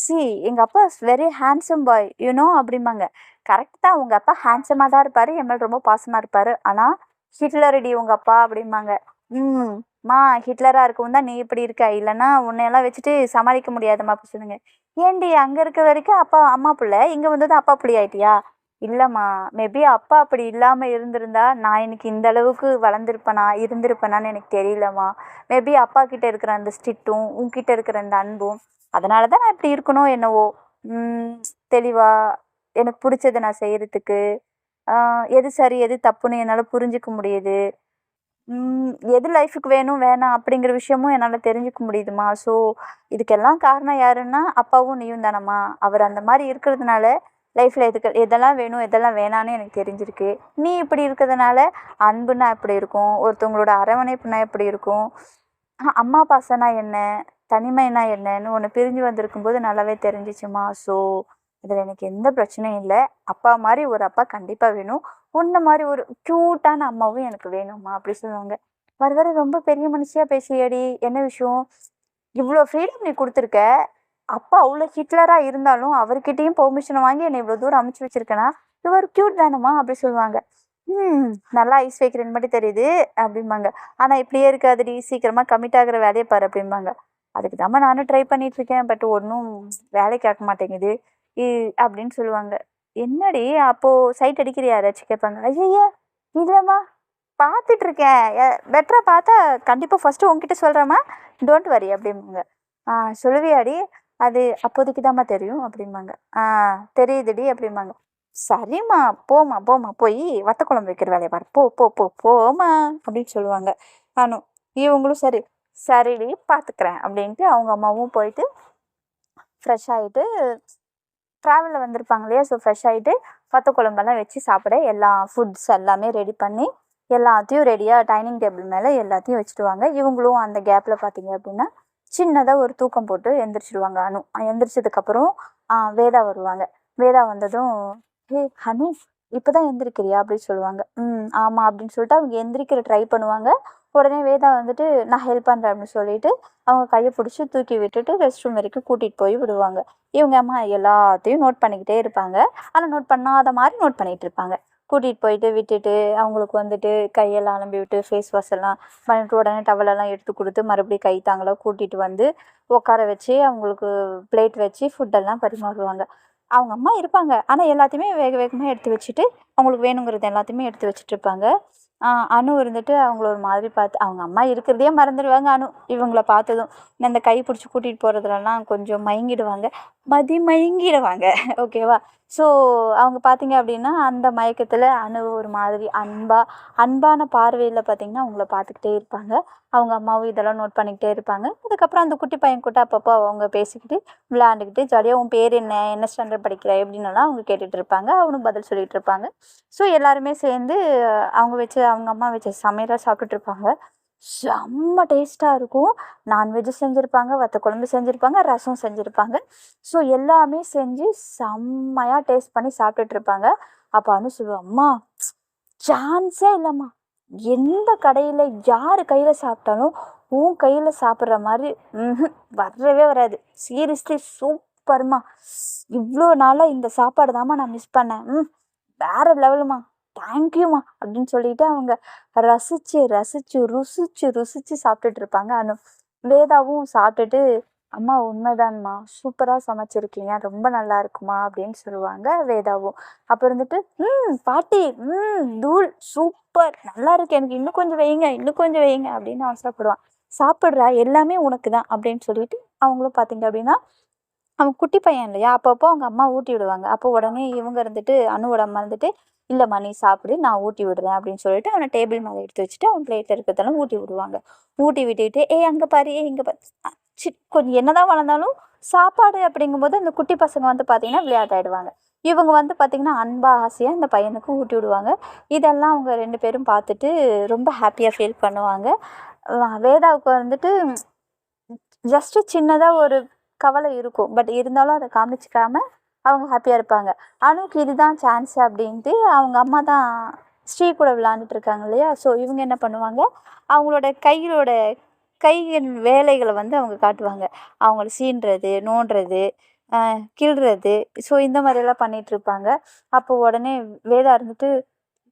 சி எங்கள் அப்பா is very handsome boy you know அப்படிம்பாங்க. கரெக்டாக தான் உங்கள் அப்பா ஹேண்ட்ஸமாக தான் இருப்பார் என் மேலே ரொம்ப பாசமாக இருப்பார். ஆனால் ஹிட்லரடி உங்கள் அப்பா அப்படிம்பாங்க. ம் மா ஹிட்லராக இருக்கவும் தான் நீ இப்படி இருக்க இல்லைன்னா உன்னையெல்லாம் வச்சுட்டு சமாளிக்க முடியாதும்மா அப்படி சொல்லுங்க. ஏன்டி அங்கே இருக்க வரைக்கும் அப்பா அம்மா பிள்ளை இங்கே வந்தது அப்பா பிள்ளை ஆயிட்டியா? இல்லைம்மா மேபி அப்பா அப்படி இல்லாமல் இருந்திருந்தா நான் இன்னைக்கு இந்த அளவுக்கு வளர்ந்துருப்பேனா இருந்திருப்பேனான்னு எனக்கு தெரியலம்மா. மேபி அப்பா கிட்ட இருக்கிற அந்த ஸ்டிட்டும் உன்கிட்ட இருக்கிற அந்த அன்பும் அதனால தான் நான் இப்படி இருக்கணும் என்னவோ. தெளிவாக எனக்கு பிடிச்சத நான் செய்கிறதுக்கு எது சரி எது தப்புன்னு என்னால் புரிஞ்சிக்க முடியுது. எது லைஃபுக்கு வேணும் வேணாம் அப்படிங்கிற விஷயமும் என்னால் தெரிஞ்சுக்க முடியுதும்மா ஸோ இதுக்கெல்லாம் காரணம் யாருன்னா அப்பாவும் நீயும் தானம்மா. அவர் அந்த மாதிரி இருக்கிறதுனால லைஃப்பில் எதுக்கு எதெல்லாம் வேணும் எதெல்லாம் வேணான்னு எனக்கு தெரிஞ்சிருக்கு. நீ இப்படி இருக்கிறதுனால அன்புனா எப்படி இருக்கும்? ஒருத்தவங்களோட அரவணைப்புனா எப்படி இருக்கும்? அம்மா பாசனா என்ன? தனிமைனா என்னன்னு ஒன்று பிரிஞ்சு வந்திருக்கும் போது நல்லாவே தெரிஞ்சிச்சுமா. ஸோ இதில் எனக்கு எந்த பிரச்சனையும் இல்லை. அப்பா மாதிரி ஒரு அப்பா கண்டிப்பாக வேணும். உன்ன மாதிரி ஒரு க்யூட்டான அம்மாவும் எனக்கு வேணும்மா அப்படி சொல்லுவாங்க. வர வர ரொம்ப பெரிய மனுஷியாக பேசியடி என்ன விஷயம்? இவ்வளோ ஃப்ரீடம் நீ கொடுத்துருக்க. அப்பா அவ்வளோ ஹிட்லராக இருந்தாலும் அவர்கிட்டையும் பெர்மிஷன் வாங்கி என்னை இவ்வளோ தூரம் அமுச்சு வச்சிருக்கேனா? இவர் க்யூட் தானம்மா அப்படி சொல்லுவாங்க. ம் நல்லா ஐஸ் வைக்கிறேன்னு மட்டும் தெரியுது அப்படிம்பாங்க. ஆனால் இப்படியே இருக்காதுடி சீக்கிரமாக கமிட் ஆகிற வேலையை பாரு அப்படிம்பாங்க. அதுக்கு தாம்மா நானும் ட்ரை பண்ணிகிட்ருக்கேன் பட் ஒன்றும் வேலைக்கு கேட்க மாட்டேங்குது. இ அப்படின்னு சொல்லுவாங்க. என்னடி அப்போது சைட் அடிக்கிறியா யாராச்சும் கேட்பாங்க. ஐயய்யா இல்லைம்மா பார்த்துட்ருக்கேன் பெட்டராக பார்த்தா கண்டிப்பாக ஃபஸ்ட்டு உங்ககிட்ட சொல்கிறேம்மா டோன்ட் வரி அப்படிம்பாங்க. ஆ சொல்லுவியாடி அது அப்போதைக்கு தாம்மா தெரியும் அப்படிம்பாங்க. ஆ தெரியுதுடி அப்படிம்பாங்க. சரிம்மா போம்மா போம்மா போய் வத்த குழம்பு வைக்கிற வேலையை பாரு. போ போ போ போம்மா அப்படின்னு சொல்லுவாங்க. நானும் இவங்களும் சரி. சரிடி பார்த்துக்கிறேன் அப்படின்ட்டு அவங்க அம்மாவும் போயிட்டு ஃப்ரெஷ் ஆகிட்டு ட்ராவலில் வந்திருப்பாங்க இல்லையா? ஸோ ஃப்ரெஷ் ஆகிட்டு வத்த குழம்பெல்லாம் வச்சு சாப்பிட எல்லா ஃபுட்ஸ் எல்லாமே ரெடி பண்ணி எல்லாத்தையும் ரெடியாக டைனிங் டேபிள் மேலே எல்லாத்தையும் வச்சுடுவாங்க இவங்களும் அந்த கேப்பில் பார்த்தீங்க அப்படின்னா சின்னதாக ஒரு தூக்கம் போட்டு எந்திரிச்சிடுவாங்க அனு எந்திரிச்சதுக்கப்புறம் வேதா வருவாங்க. வேதா வந்ததும் ஹே ஹனு இப்போ தான் எந்திரிக்கிறியா? அப்படின்னு சொல்லுவாங்க. ம் ஆமாம் அப்படின்னு சொல்லிட்டு அவங்க எந்திரிக்கிற ட்ரை பண்ணுவாங்க. உடனே வேதா வந்துட்டு நான் ஹெல்ப் பண்ணுறேன் அப்படின்னு சொல்லிட்டு அவங்க கையை பிடிச்சி தூக்கி விட்டுட்டு ரெஸ்ட் ரூம் வரைக்கும் கூட்டிகிட்டு போய் விடுவாங்க. இவங்க அம்மா எல்லாத்தையும் நோட் பண்ணிக்கிட்டே இருப்பாங்க. ஆனால் நோட் பண்ணாத மாதிரி நோட் பண்ணிகிட்டு இருப்பாங்க. கூட்டிகிட்டு போயிட்டு விட்டுட்டு அவங்களுக்கு வந்துட்டு கையெல்லாம் அலம்பி விட்டு ஃபேஸ் வாஷ் எல்லாம் பண்ணிட்டு உடனே டவலெல்லாம் எடுத்து கொடுத்து மறுபடியும் கை தாங்கலாம் கூட்டிகிட்டு வந்து உட்கார வச்சு அவங்களுக்கு பிளேட் வச்சு ஃபுட்டெல்லாம் பரிமாறுவாங்க. அவங்க அம்மா இருப்பாங்க. ஆனால் எல்லாத்தையுமே வேக வேகமாக எடுத்து வச்சுட்டு அவங்களுக்கு வேணுங்கிறது எல்லாத்தையுமே எடுத்து வச்சுட்டு இருப்பாங்க. அனு இருந்துட்டு அவங்கள ஒரு மாதிரி பார்த்து அவங்க அம்மா இருக்கிறதையே மறந்துடுவாங்க அனு. இவங்கள பார்த்ததும் இந்த கை பிடிச்சி கூட்டிகிட்டு போகிறதுலலாம் கொஞ்சம் மயங்கிடுவாங்க. மதிமயங்கிடுவாங்க. ஓகேவா? ஸோ அவங்க பார்த்தீங்க அப்படின்னா அந்த மயக்கத்தில் அணு ஒரு மாதிரி அன்பாக அன்பான பார்வையில் பார்த்தீங்கன்னா அவங்கள பார்த்துக்கிட்டே இருப்பாங்க. அவங்க அம்மாவும் இதெல்லாம் நோட் பண்ணிக்கிட்டே இருப்பாங்க. அதுக்கப்புறம் அந்த குட்டி பையன் கூட அப்பப்போ அவங்க பேசிக்கிட்டு விளையாண்டுக்கிட்டு ஜாலியாக உன் பேர் என்ன? என்ன ஸ்டாண்டர்ட் படிக்கிற? எப்படின்னலாம் அவங்க கேட்டுட்டு இருப்பாங்க. அவனும் பதில் சொல்லிகிட்டு இருப்பாங்க. ஸோ எல்லாருமே சேர்ந்து அவங்க வச்சு அவங்க அம்மா வச்சு சமையலாக சாப்பிட்டுட்டு இருப்பாங்க. செம்ம டேஸ்ட்டாக இருக்கும். நான்வெஜ்ஜு செஞ்சுருப்பாங்க வத்த குழம்பு செஞ்சுருப்பாங்க ரசம் செஞ்சுருப்பாங்க. ஸோ எல்லாமே செஞ்சு செம்மையாக டேஸ்ட் பண்ணி சாப்பிட்டுட்டு இருப்பாங்க அப்போ அனு சொல்லுவோம் அம்மா சான்ஸே இல்லைம்மா. எந்த கடையில் யார் கையில் சாப்பிட்டாலும் உன் கையில் சாப்பிட்ற மாதிரி வரவே வராது. சீரியஸ்லி சூப்பர்மா. இவ்வளோ நாளாக இந்த சாப்பாடு தாம்மா நான் மிஸ் பண்ணேன். ம் வேறு லெவலுமா. தேங்க்யூமா அப்படின்னு சொல்லிட்டு அவங்க ரசித்து ரசித்து ருசித்து ருசித்து சாப்பிட்டுட்டு இருப்பாங்க. அனு வேதாவும் சாப்பிட்டுட்டு அம்மா உண்மைதான்மா. சூப்பராக சமைச்சிருக்கீங்க. ரொம்ப நல்லா இருக்குமா? அப்படின்னு சொல்லுவாங்க வேதாவும். அப்புறம் இருந்துட்டு ம் பாட்டி ம் தூள் சூப்பர். நல்லா இருக்கு. எனக்கு இன்னும் கொஞ்சம் வைங்க இன்னும் கொஞ்சம் வைங்க அப்படின்னு அவசரப்படுவான் சாப்பிட்றா. எல்லாமே உனக்கு தான் அப்படின்னு சொல்லிட்டு அவங்களும் பார்த்தீங்க அப்படின்னா அவன் குட்டி பையன் இல்லையா? அப்பப்போ அவங்க அம்மா ஊட்டி விடுவாங்க. அப்போ உடனே இவங்க இருந்துட்டு அணுவோட அம்மா இருந்துட்டு இல்லைம்மா நீ சாப்பிடு நான் ஊட்டி விடுறேன் அப்படின்னு சொல்லிட்டு அவனை டேபிள் மேலே எடுத்து வச்சுட்டு அவன் பிளேட்டில் இருக்கிறதெல்லாம் ஊட்டி விடுவாங்க. ஊட்டி விட்டுட்டு ஏ அங்கே பாரு ஏ இங்கே பாரு. சி கொஞ்சம் என்னதான் வளர்ந்தாலும் சாப்பாடு அப்படிங்கும்போது அந்த குட்டி பசங்க வந்து பார்த்திங்கன்னா விளையாட்டாயிடுவாங்க. இவங்க வந்து பார்த்திங்கன்னா அன்பாக ஆசையாக இந்த பையனுக்கு ஊட்டி விடுவாங்க. இதெல்லாம் அவங்க ரெண்டு பேரும் பார்த்துட்டு ரொம்ப ஹாப்பியாக ஃபீல் பண்ணுவாங்க. வேதாவுக்கு வந்துட்டு ஜஸ்ட்டு சின்னதாக ஒரு கவலை இருக்கும். பட் இருந்தாலும் அதை காமிச்சிக்காமல் அவங்க ஹாப்பியாக இருப்பாங்க. அனுக்கு இதுதான் சான்ஸ் அப்படின்ட்டு அவங்க அம்மா தான் ஸ்ரீ கூட விளாண்டுட்டு இருக்காங்க இல்லையா? ஸோ இவங்க என்ன பண்ணுவாங்க? அவங்களோட கையிலோட கையின் வேலைகளை வந்து அவங்க காட்டுவாங்க. அவங்கள சீன்றது நோண்டுறது கிள்றது. ஸோ இந்த மாதிரியெல்லாம் பண்ணிகிட்ருப்பாங்க அப்போ உடனே வேதா இருந்துட்டு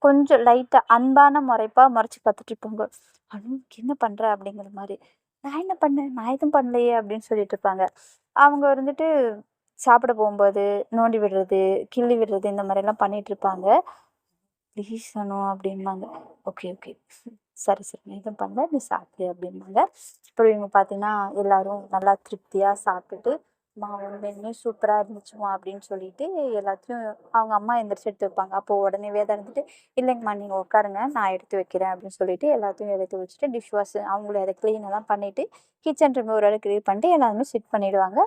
கொஞ்சம் லைட்டாக அன்பான முறைப்பாக முறைச்சி பார்த்துட்ருப்பாங்க அனு என்ன பண்ணுற அப்படிங்கிற மாதிரி. நான் என்ன பண்ணேன்? நான் எதுவும் பண்ணலையே அப்படின்னு சொல்லிட்டு இருப்பாங்க. அவங்க வந்துட்டு சாப்பிட போகும்போது நோண்டி விடுறது கிள்ளி விடுறது இந்த மாதிரிலாம் பண்ணிகிட்ருப்பாங்க ப்ளீஸ் அப்படிம்பாங்க. ஓகே ஓகே சரி சரி. நான் எதுவும் பண்ணல. நீ சாப்பிடு அப்படிம்பாங்க. அப்புறம் இவங்க பார்த்தீங்கன்னா எல்லாரும் நல்லா திருப்தியாக சாப்பிட்டுட்டு அம்மா உண்மையுமே சூப்பராக இருந்துச்சுமா? அப்படின்னு சொல்லிட்டு எல்லாத்தையும் அவங்க அம்மா எந்திரிச்சு எடுத்து வைப்பாங்க. அப்போது உடனே வேதா இருந்துட்டு இல்லைங்கம்மா நீங்கள் உட்காருங்க நான் எடுத்து வைக்கிறேன் அப்படின்னு சொல்லிட்டு எல்லாத்தையும் எடுத்து வச்சுட்டு டிஷ் வாஷ் அவங்களே அதை க்ளீனெல்லாம் பண்ணிவிட்டு கிச்சன் ரூம் ஓரளவு க்ளீன் பண்ணிட்டு எல்லாருமே செட் பண்ணிவிடுவாங்க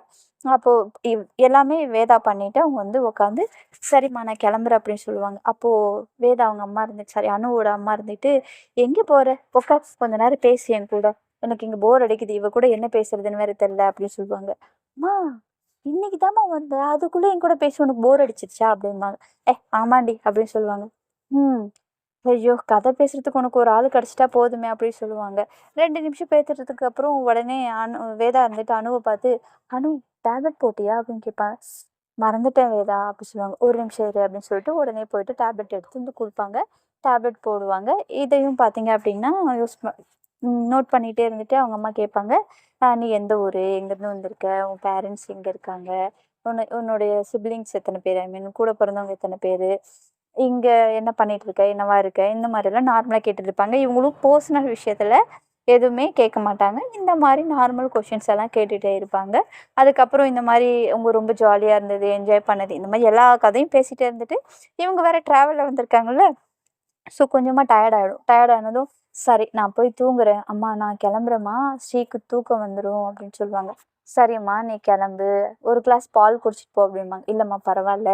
அப்போது இவ் எல்லாமே வேதா பண்ணிவிட்டு அவங்க வந்து உட்காந்து சரிம்மா நான் கிளம்புறேன் அப்படின்னு சொல்லுவாங்க. அப்போது வேதா அவங்க அம்மா இருந்துச்சு சரி அனுவோட அம்மா இருந்துட்டு எங்கே போகிற உட்காந்து கொஞ்ச நேரம் பேசி என் கூட. எனக்கு இங்கே போர் அடிக்குது. இவ கூட என்ன பேசுறதுன்னு வேற தெரில அப்படின்னு சொல்லுவாங்க. அம்மா இன்னைக்கு தாம்மா வந்த? அதுக்குள்ளே என் கூட பேசி உனக்கு போர் அடிச்சிருச்சா? அப்படிம்பாங்க. ஏ ஆமாண்டி அப்படின்னு சொல்லுவாங்க. ம் ஐயோ கதை பேசுறதுக்கு உனக்கு ஒரு ஆள் கிடச்சிட்டா போதுமே அப்படின்னு சொல்லுவாங்க. ரெண்டு நிமிஷம் பேசுறதுக்கு அப்புறம் உடனே அனு வேதா இருந்துட்டு அணுவை பார்த்து அனு டேப்லெட் போட்டியா? அப்படின்னு கேட்பாங்க. மறந்துட்டேன் வேதா அப்படி சொல்லுவாங்க. ஒரு நிமிஷம் இரு அப்படின்னு சொல்லிட்டு உடனே போயிட்டு டேப்லெட் எடுத்து வந்து கொடுப்பாங்க. டேப்லெட் போடுவாங்க. இதையும் பார்த்தீங்க அப்படின்னா யூஸ் நோட் பண்ணிகிட்டே இருந்துட்டு அவங்க அம்மா கேட்பாங்க நீ எந்த ஊர்? எங்கேருந்து வந்திருக்க? உன் பேரண்ட்ஸ் எங்கே இருக்காங்க? உன்னை உன்னுடைய சிப்ளிங்ஸ் எத்தனை பேர்? ஐ மீன் கூட பிறந்தவங்க எத்தனை பேர்? இங்கே என்ன பண்ணிட்டு இருக்க? என்னவா இருக்க? இந்த மாதிரிலாம் நார்மலாக கேட்டுட்ருப்பாங்க இவங்களும் பர்சனல் விஷயத்தில் எதுவுமே கேட்க மாட்டாங்க. இந்த மாதிரி நார்மல் கொஷின்ஸ் எல்லாம் கேட்டுகிட்டே இருப்பாங்க. அதுக்கப்புறம் இந்த மாதிரி அவங்க ரொம்ப ஜாலியாக இருந்தது என்ஜாய் பண்ணது இந்த மாதிரி எல்லா கதையும் பேசிகிட்டே இருந்துட்டு இவங்க வேறு ட்ராவலில் வந்திருக்காங்கல்ல. ஸோ கொஞ்சமாக டயர்ட் ஆகிடும் டயர்ட் ஆனதும் சரி நான் போய் தூங்குறேன். அம்மா நான் கிளம்புறேம்மா. ஸ்ரீக்கு தூக்கம் வந்துடும் அப்படின்னு சொல்லுவாங்க. சரிம்மா நீ கிளம்பு. ஒரு கிளாஸ் பால் குடிச்சிட்டு போ அப்படிம்பாங்க. இல்லைம்மா பரவாயில்ல.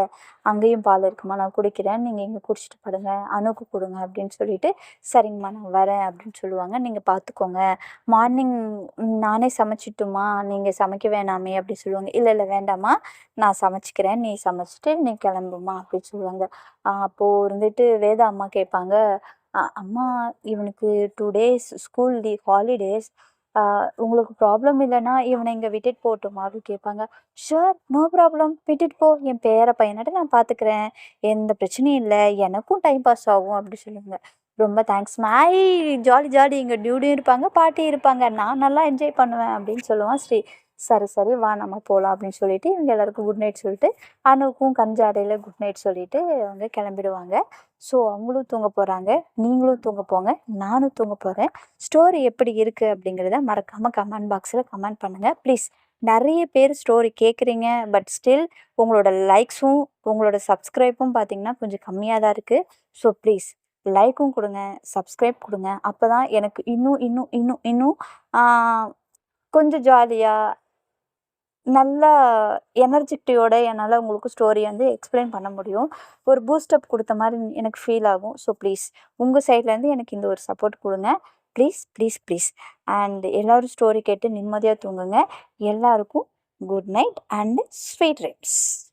அங்கேயும் பால் இருக்குமா? நான் குடிக்கிறேன். நீங்கள் இங்கே குடிச்சிட்டு படுங்க. அணுக்கு கொடுங்க அப்படின்னு சொல்லிட்டு சரிங்கம்மா நான் வரேன் அப்படின்னு சொல்லுவாங்க. நீங்கள் பார்த்துக்கோங்க. மார்னிங் நானே சமைச்சிட்டுமா? நீங்கள் சமைக்க வேணாமே அப்படி சொல்லுவாங்க. இல்லை இல்லை வேண்டாம்மா. நான் சமைச்சிக்கிறேன். நீ சமைச்சிட்டு நீ கிளம்புமா அப்படின்னு சொல்லுவாங்க. அப்போது இருந்துட்டு வேதா அம்மா கேட்பாங்க அம்மா இவனுக்கு two days school leave holidays உங்களுக்கு ப்ராப்ளம் இல்லைன்னா இவனை இங்கே விட்டுட்டு போகட்டுமா அப்படின்னு கேட்பாங்க. ஷுர் நோ ப்ராப்ளம் விட்டுட்டு போ. என் பேர பையனாட்ட நான் பார்த்துக்கிறேன் எந்த பிரச்சனையும் இல்லை. எனக்கும் டைம் பாஸ் ஆகும். அப்படி சொல்லுவாங்க. ரொம்ப தேங்க்ஸ் மாய் ஜாலி ஜாலி இங்கே டியூடியும் இருப்பாங்க பாட்டியும் இருப்பாங்க. நான் நல்லா என்ஜாய் பண்ணுவேன். அப்படின்னு சொல்லுவான் ஸ்ரீ. சரி சரி வா நம்ம போகலாம் அப்படின்னு சொல்லிட்டு இவங்க எல்லாருக்கும் குட் நைட் சொல்லிட்டு அனுவுக்கும் கஞ்சாடையில் குட் நைட் சொல்லிட்டு அவங்க கிளம்பிடுவாங்க. ஸோ அவங்களும் தூங்க போகிறாங்க நீங்களும் தூங்க போங்க. நானும் தூங்க போகிறேன் ஸ்டோரி எப்படி இருக்குது அப்படிங்கிறத மறக்காமல் கமெண்ட் பாக்ஸில் கமெண்ட் பண்ணுங்கள் ப்ளீஸ் நிறைய பேர் ஸ்டோரி கேட்குறீங்க பட் ஸ்டில் உங்களோட லைக்ஸும் உங்களோட சப்ஸ்கிரைப்பும் பார்த்தீங்கன்னா கொஞ்சம் கம்மியாக தான் இருக்குது ஸோ ப்ளீஸ் லைக்கும் கொடுங்க சப்ஸ்கிரைப் கொடுங்க. அப்போ தான் எனக்கு இன்னும் இன்னும் இன்னும் இன்னும் கொஞ்சம் ஜாலியாக நல்லா எனர்ஜிட்டியோட என்னால் உங்களுக்கு ஸ்டோரி வந்து எக்ஸ்பிளைன் பண்ண முடியும். ஒரு பூஸ்டப் கொடுத்த மாதிரி எனக்கு ஃபீல் ஆகும். ஸோ ப்ளீஸ் உங்கள் சைட்லேருந்து எனக்கு இந்த ஒரு சப்போர்ட் கொடுங்க. ப்ளீஸ் ப்ளீஸ் ப்ளீஸ் அண்ட் எல்லோரும் ஸ்டோரி கேட்டு நிம்மதியாக தூங்குங்க. எல்லாருக்கும் good night and sweet dreams